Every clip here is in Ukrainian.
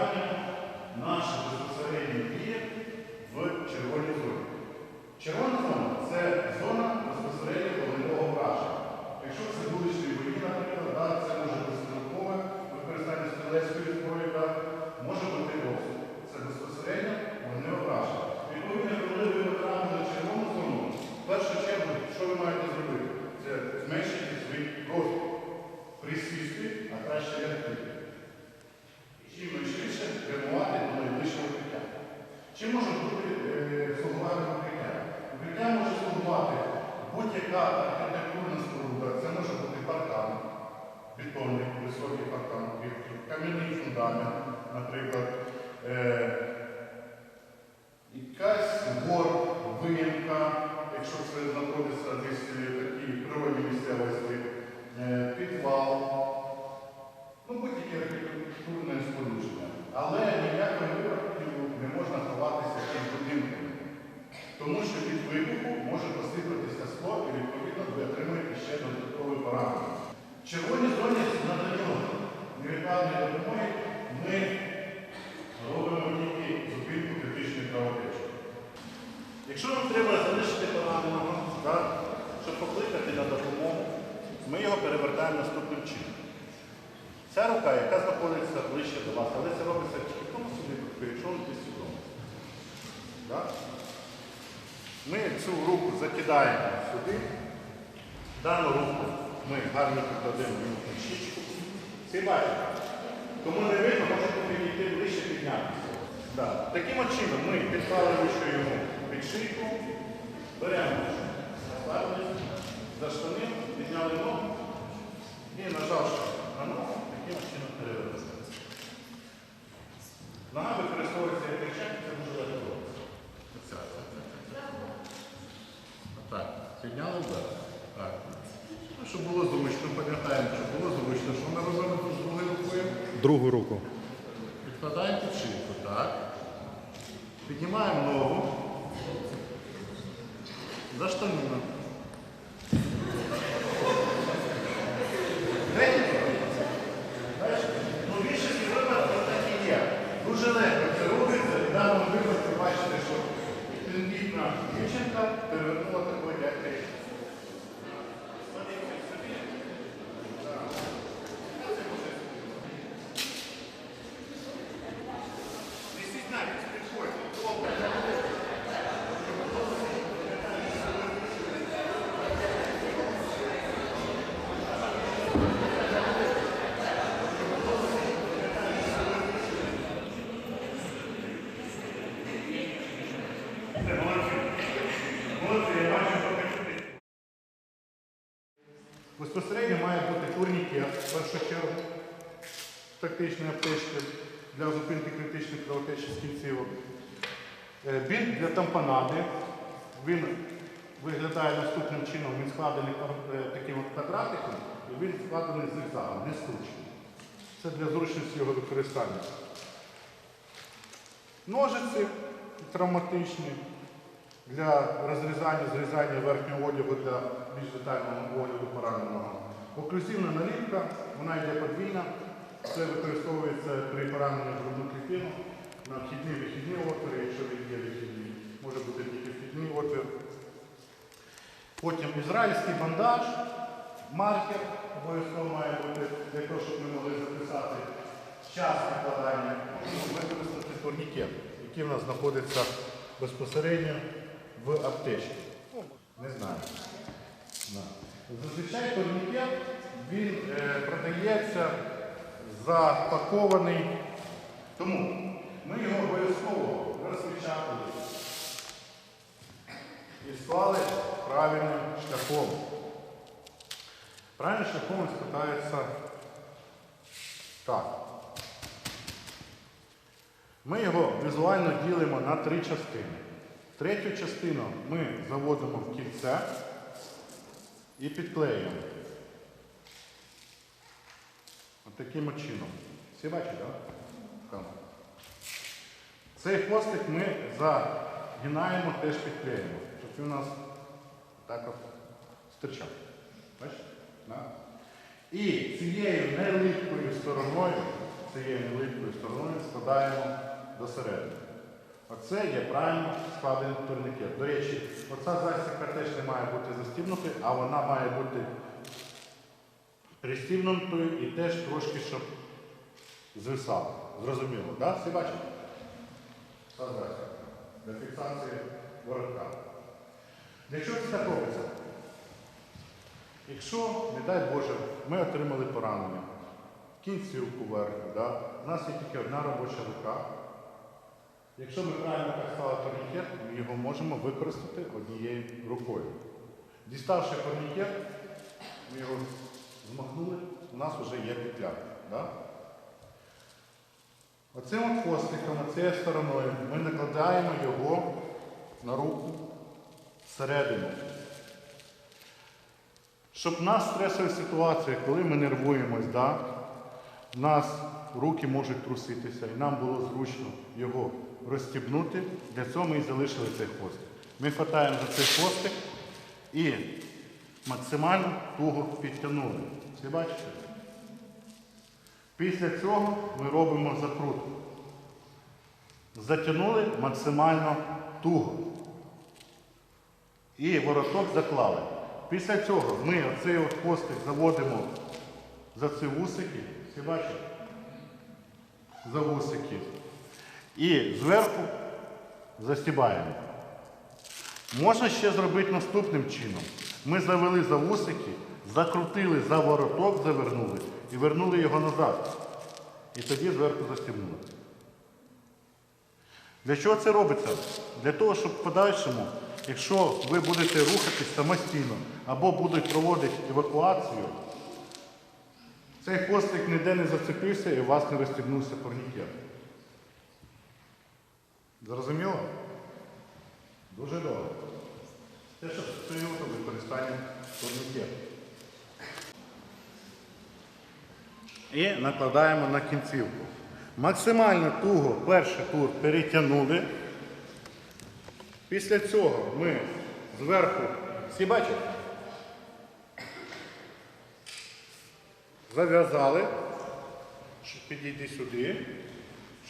Amen. даних, наприклад, е, якась горб, виїмка, якщо це знаходиться десь е, в такій природній місцевості. причини. Ця рука, яка знаходиться ближче до вас, але це робиться тільки в тому собі, якщо ви свідомо. Ми цю руку закидаємо сюди, дану руку ми гарно прикладемо йому на. Всі бачите? Тому не видно, можете підійти ближче піднятися. Таким чином ми підклали руку йому під шийку, беремо, за штани, підняли ногу. І нажавши на ногу, таким чином перевернувся. Нога використовується як речак, це дуже легко робиться. Так, підняли удар. Так. Ну, Щоб було зручно, пам'ятаємо, щоб було зручно, що ми робимо з другою рукою. Другу руку. Підкладаємо під шийку, так. Піднімаємо ногу. За штанину. Складений е, таким от квадратиком, і він складений зигзагом, не скручений. Це для зручності його використання. Ножиці травматичні для розрізання, зрізання верхнього одягу для більш детального огляду пораненого. Оклюзивна наліпка, вона йде подвійна. Це використовується при пораненні грудну клітину на вхідні вихідні отвори, якщо він є вихідний, може бути тільки вхідний отвір. Потім ізраїльський бандаж, маркер обов'язково має бути для того, щоб ми могли записати час накладання, використати турнікет, який в нас знаходиться безпосередньо в аптечці. Ну, Не знаю. Зазвичай турнікет він е, продається запакований. Тому ми його обов'язково розпечатали і склали правильним шляхом. Правильним шляхом складається так. Ми його візуально ділимо на три частини. Третю частину ми заводимо в кільце і підклеюємо. От таким от чином. Всі бачать, так? Цей хвостик ми загинаємо, теж підклеїмо, щоб у нас так от стирчав. Бачите? Да? І цією нелипкою стороною, цією нелипкою стороною складаємо до середини. Оце є правильно складений турнікет. До речі, оця засібка теж не має бути застібнутою, а вона має бути пристібнутою і теж трошки, щоб звисала. Зрозуміло, так? Да? Всі бачите? Ця засібка. Для фіксації воротка. Для чого це робиться? Якщо, не дай Боже, ми отримали поранення, кінцівку верхню, да? у нас є тільки одна робоча рука. Якщо ми правильно поставили турнікет, ми його можемо використати однією рукою. Діставши турнікет, ми його змахнули, у нас вже є петля. Да? Оцим от хвостиком, оцією стороною ми накладаємо його на руку всередину. Щоб нас стресові ситуації, коли ми нервуємось, да, в нас руки можуть труситися, і нам було зручно його розстібнути, для цього ми і залишили цей хвостик. Ми хватаємо за цей хвостик і максимально туго підтягнули. Всі бачите? Після цього ми робимо закрутку. Затягнули максимально туго. І вороток заклали. Після цього ми оцей от хвостик заводимо за ці вусики, всі бачите? За вусики. І зверху застібаємо. Можна ще зробити наступним чином. Ми завели за вусики, закрутили за вороток, завернули і вернули його назад. І тоді зверху застібнули. Для чого це робиться? Для того, щоб в подальшому, якщо ви будете рухатись самостійно або будуть проводити евакуацію, цей хвостик ніде не зацепився і у вас не розстібнувся турнікет. Зрозуміло? Дуже добре. Те, що стосується використання турнікету. І накладаємо на кінцівку. Максимально туго перший тур перетягнули. Після цього ми зверху, всі бачите? Зав'язали, щоб підійти сюди.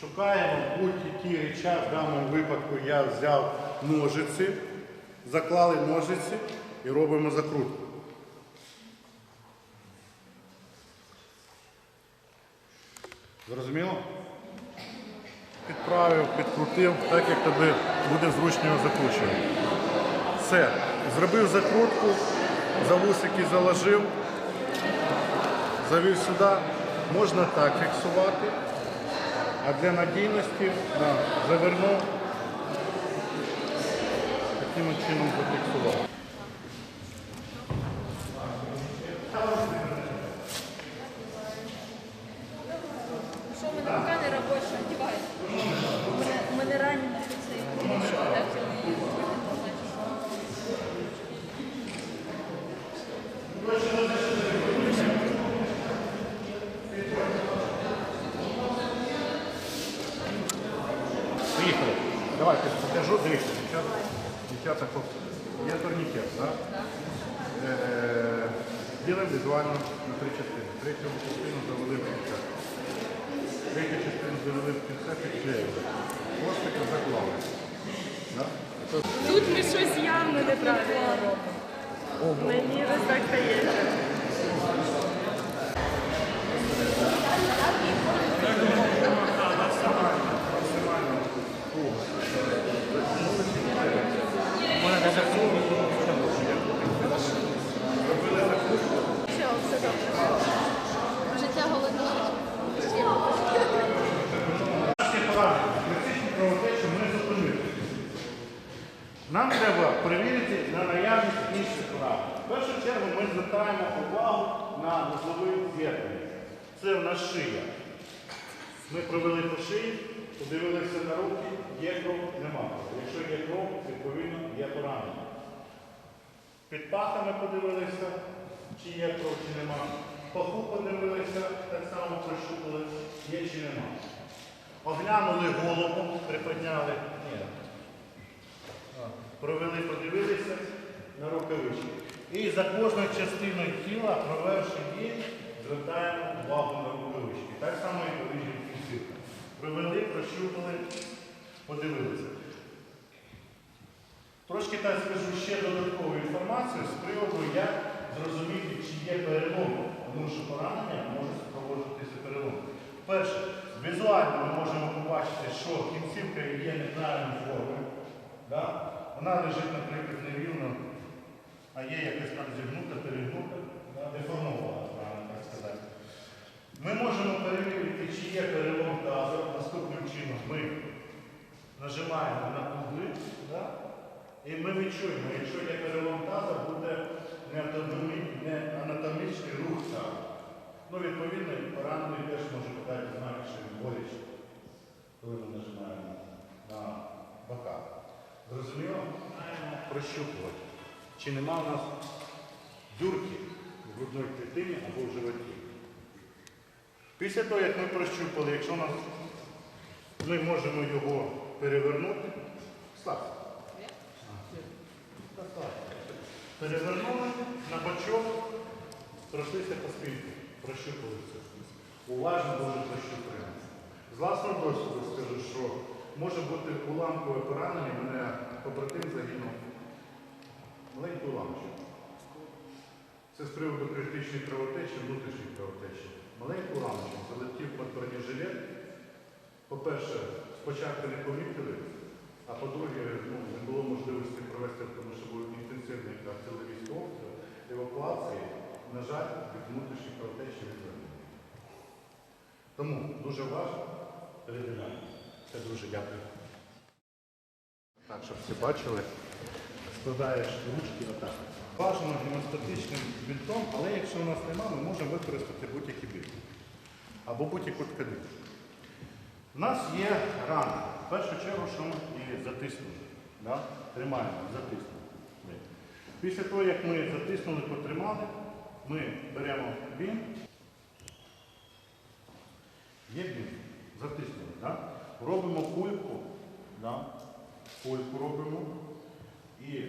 Шукаємо будь-які речі, в даному випадку я взяв ножиці, заклали ножиці і робимо закрутку. Зрозуміло? Підправив, підкрутив, так як тобі буде зручно закручувати. Все. Зробив закрутку, за вусики заложив, завів сюди. Можна так фіксувати, а для надійності завернув, таким чином зафіксував. Поїхали. Давайте покажу. Дивіться, дівчата. Дівчата, хлопці. Є турнікет, так? Е, Ділимо візуально на три частини. Третю частину завели в кінця. Третю частину завели в кінця, підклеїли. Хвостика заклали. Да? Тут ми щось явно неправильно робимо. Мені ось так здається. Все, все добре. Життя голодніше. Нам треба перевірити на наявність інших порад. В першу чергу ми звертаємо увагу на вузловий з'єднання. Це в нас шия. Ми провели по шиї, подивилися на руки, є кров, нема. Якщо є кров, відповідно є поранення. Під пахами подивилися, чи є кров, чи нема. Паху подивилися, так само прощупали, є чи нема. Оглянули голову, приподняли. Ні. Провели, подивилися на рукавички. І за кожною частиною тіла, провівши її, звертаємо увагу на рукавички. Так само і кінцівка. Провели, прощупали, подивилися. Трошки скажу ще додаткову інформацію з приводу, як зрозуміти, чи є перелом, тому що поранення може супроводжуватися переломом. Перше, візуально ми можемо побачити, що кінцівка є неправильної форми. Да? Вона лежить, наприклад, нерівно, а є якась там зігнута, перегнута, да? деформована, правильно так сказати. Ми можемо перевірити, чи є перелом тазу. Наступним чином ми нажимаємо на кугли. Да? І ми відчуємо, якщо є перелом таза, буде не анатомічний рух тазу. Ну, відповідно, поранений теж може подати знаки, що він боляче, коли ми нажимаємо на бока. Зрозуміло? Маємо прощупувати. Чи нема у нас дюрки в грудної клітині або в животі. Після того, як ми прощупали, якщо нас ми можемо його перевернути, ставте. Так, так. Перевернули на бочок, пройшлися по спинку, прощупали це. Уважно дуже прощупуємо. З власного досвіду скажу, що може бути уламкове поранення, мене побратим загинув. Маленький уламчик. Це з приводу критичної кровотечі, внутрішньої кровотечі. Маленький уламчик залетів під бронежилет. По-перше, спочатку не помітили, а по-друге, ну, не було можливості провести, тому що був інтенсивний артилерійський евакуації, на жаль, від внутрішньої кровотечі від загинув. Тому дуже важливо передивляємо. Це дуже дякую. Так, щоб всі бачили, складаєш ручки отак. Бажано гемостатичним бінтом, але якщо у нас немає, ми можемо використати будь-який бінт. Або будь-яку тканину. У нас є рана. В першу чергу, що ми її затиснули. Да? Тримаємо, затиснули. Після того, як ми затиснули, потримали, ми беремо бінт. Є бінт. Затиснули. Да? Робимо кульку. Да? Кульку робимо. І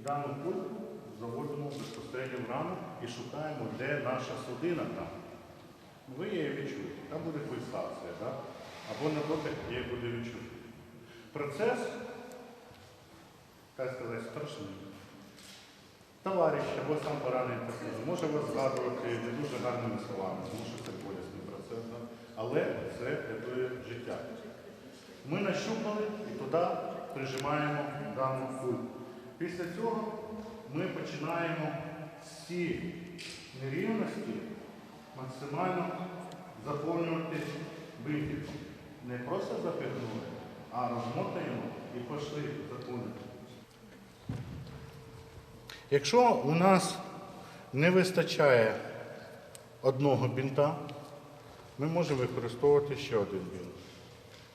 дану кульку заводимо безпосередньо в рану і шукаємо, де наша судина там. Ви її відчуєте. Там буде пульсація. Да? Або на дотик її буде відчути. Процес, як сказати, страшний. Товариш або сам поранений може вас згадувати не дуже гарними словами, тому що це болісний процес, але це рятує життя. Ми нащупали і туди прижимаємо дану кульку. Після цього ми починаємо всі нерівності максимально заповнювати вихідом. Не просто запихнули, а розмотаємо і пішли заповнити. Якщо у нас не вистачає одного бінта, ми можемо використовувати ще один бінт.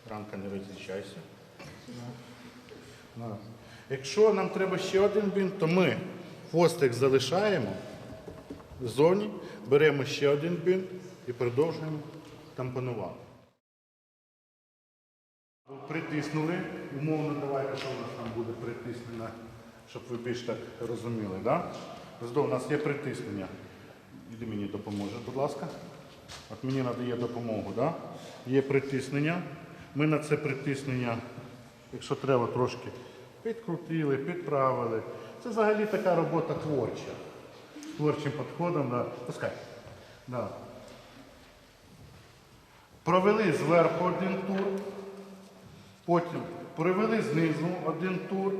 Ранка не розлічайся. На. Якщо нам треба ще один бінт, то ми хвостик залишаємо ззовні, беремо ще один бинт і продовжуємо тампонувати. Притиснули, умовно, давайте, що у нас там буде притиснено, щоб ви більш так розуміли. Да? Здов, у нас є притиснення. Іди мені допоможе, будь ласка. От мені надає допомогу. Да? Є притиснення. Ми на це притиснення, якщо треба, трошки підкрутили, підправили. Це взагалі така робота творча. Творчим підходом. Да. Пускай. Да. Провели зверху один тур, потім провели знизу один тур.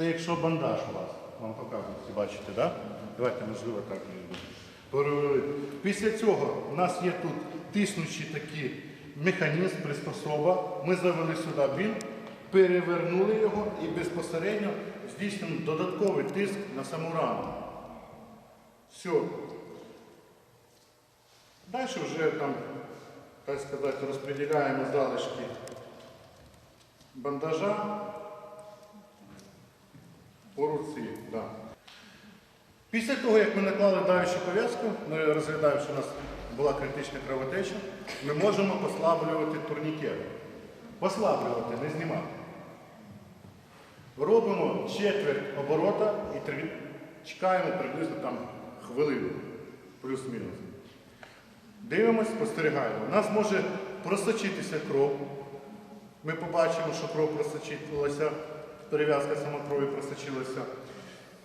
Це якщо бандаж у вас, вам показують, бачите, так? Да? Давайте, можливо, так. Провели. Після цього у нас є тут тиснучий такий механізм, приспособа. Ми завели сюди бін, перевернули його і безпосередньо здійснюємо додатковий тиск на саму рану. Все. Далі вже там, так сказати, розподіляємо залишки бандажа по руці. Да. Після того, як ми наклали давючу пов'язку, ми розглядаємо, що у нас була критична кровотеча, ми можемо послаблювати турнікет. Послаблювати, не знімати. Робимо четверть оборота і три- чекаємо приблизно там хвилину, плюс-мінус. Дивимось, спостерігаємо. У нас може просочитися кров. Ми побачимо, що кров просочилася, перев'язка сама крові просочилася.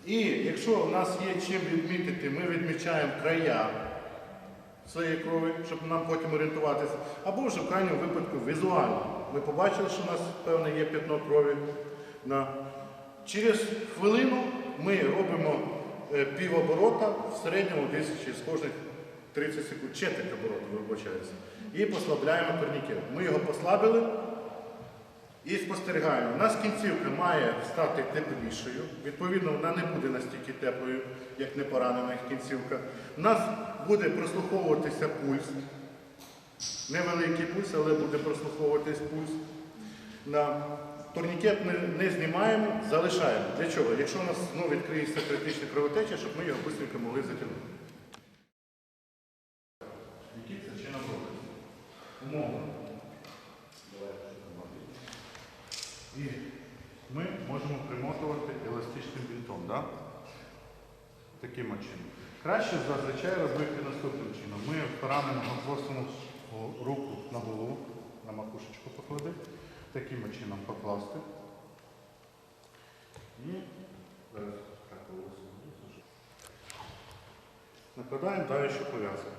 І якщо у нас є чим відмітити, ми відмічаємо края своєї крові, щоб нам потім орієнтуватися. Або вже в крайньому випадку візуально. Ми побачили, що у нас певне є п'ятно крові. На... Через хвилину ми робимо е, півоборота в середньому десь через кожних 30 секунд, четверть обороту вибачається. І послабляємо турнікет. Ми його послабили і спостерігаємо. У нас кінцівка має стати теплішою. Відповідно, вона не буде настільки теплою, як не поранена кінцівка. У нас буде прослуховуватися пульс. Невеликий пульс, але буде прослуховуватись пульс. На турнікет ми не знімаємо, залишаємо. Для чого? Якщо у нас знову відкриється критична кровотеча, щоб ми його швидко могли затягнути. Який це чином робиться? Умовно. І ми можемо примотувати еластичним бінтом, да? таким от чином. Краще зазвичай робити наступним чином. Ми пораненого просимо руку на голову, на макушечку поклади, таким чином покласти. І накладаємо давячу пов'язку.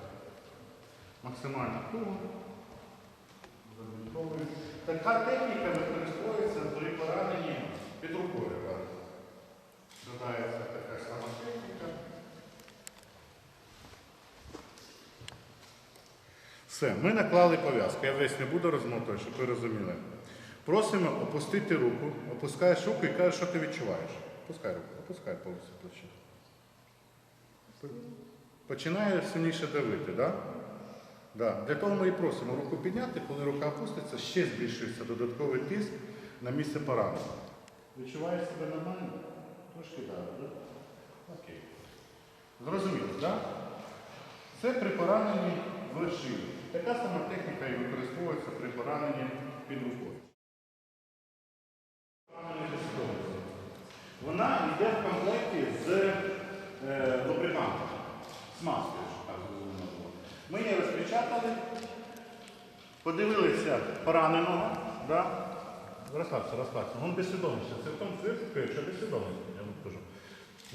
Максимально. Забинтовуємо. Така техніка використовується при пораненні під рукою. кажуть. Додається така сама техніка. Все, ми наклали пов'язку. Я весь не буду розмотувати, щоб ви розуміли. Просимо опустити руку, опускаєш руку і кажеш, що ти відчуваєш. Опускай руку, опускай повністю плечі. Починає сильніше давити, так? Да? Да. Для того ми і просимо руку підняти, коли рука опуститься, ще збільшується додатковий тиск на місце поранення. Відчуваєш себе нормально? Трошки так, да? Окей. Зрозуміло, так? Да? Це при пораненні в. Така сама техніка і використовується при пораненні під рукою. Вона йде в комплекті з е, лубрикантом, з маскою, що так було. Ми її розпечатали, подивилися пораненого, да? розслабся, розслабся. Він безсвідомості. Це в тому цирку, що безсвідомості, я вам кажу.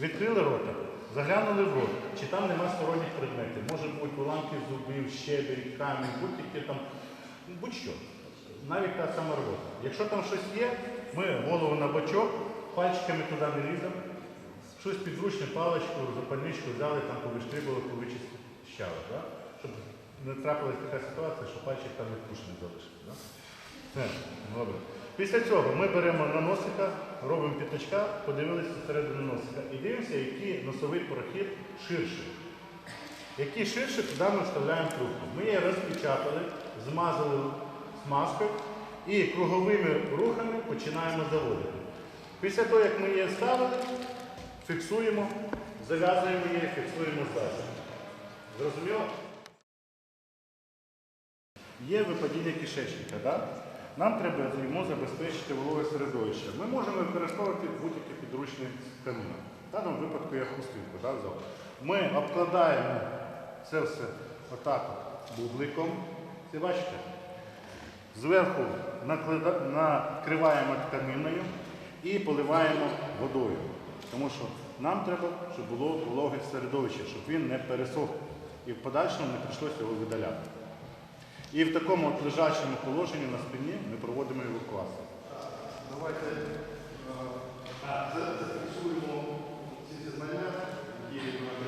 Відкрили рота, заглянули в рот, чи там нема сторонніх предметів. Може бути уламки зубів, щебінь, камінь, будь-які там, ну, будь-що. Навіть та сама робота. Якщо там щось є, ми голову на бочок, пальчиками туди не ліземо, щось підручне, паличку, запальничку взяли, там повиштрибали, повичищали. Да? Щоб не трапилась така ситуація, що пальчик там відпущений залишився. Да? Добре. Після цього ми беремо на носика, робимо п'ятачка, подивилися всередину носика і дивимося, який носовий прохід ширший. Який ширший, туди ми вставляємо трубку. Ми її розпечатали, змазали смазкою і круговими рухами починаємо заводити. Після того, як ми її ставили, фіксуємо зав'язуємо її, фіксуємо здачу. Зрозуміло? Є випадіння кишечника, да? Нам треба йому забезпечити вологе середовище. Ми можемо використовувати будь-які підручні тканини. В даному випадку я хустинку. Ми обкладаємо це все отак от бубликом. Це бачите? Зверху накриваємо тканиною і поливаємо водою. Тому що нам треба, щоб було вологе середовище, щоб він не пересох і в подальшому не прийшлося його видаляти. І в такому от лежачому положенні на спині ми проводимо евакуацію. Давайте зафіксуємо ці знання, які.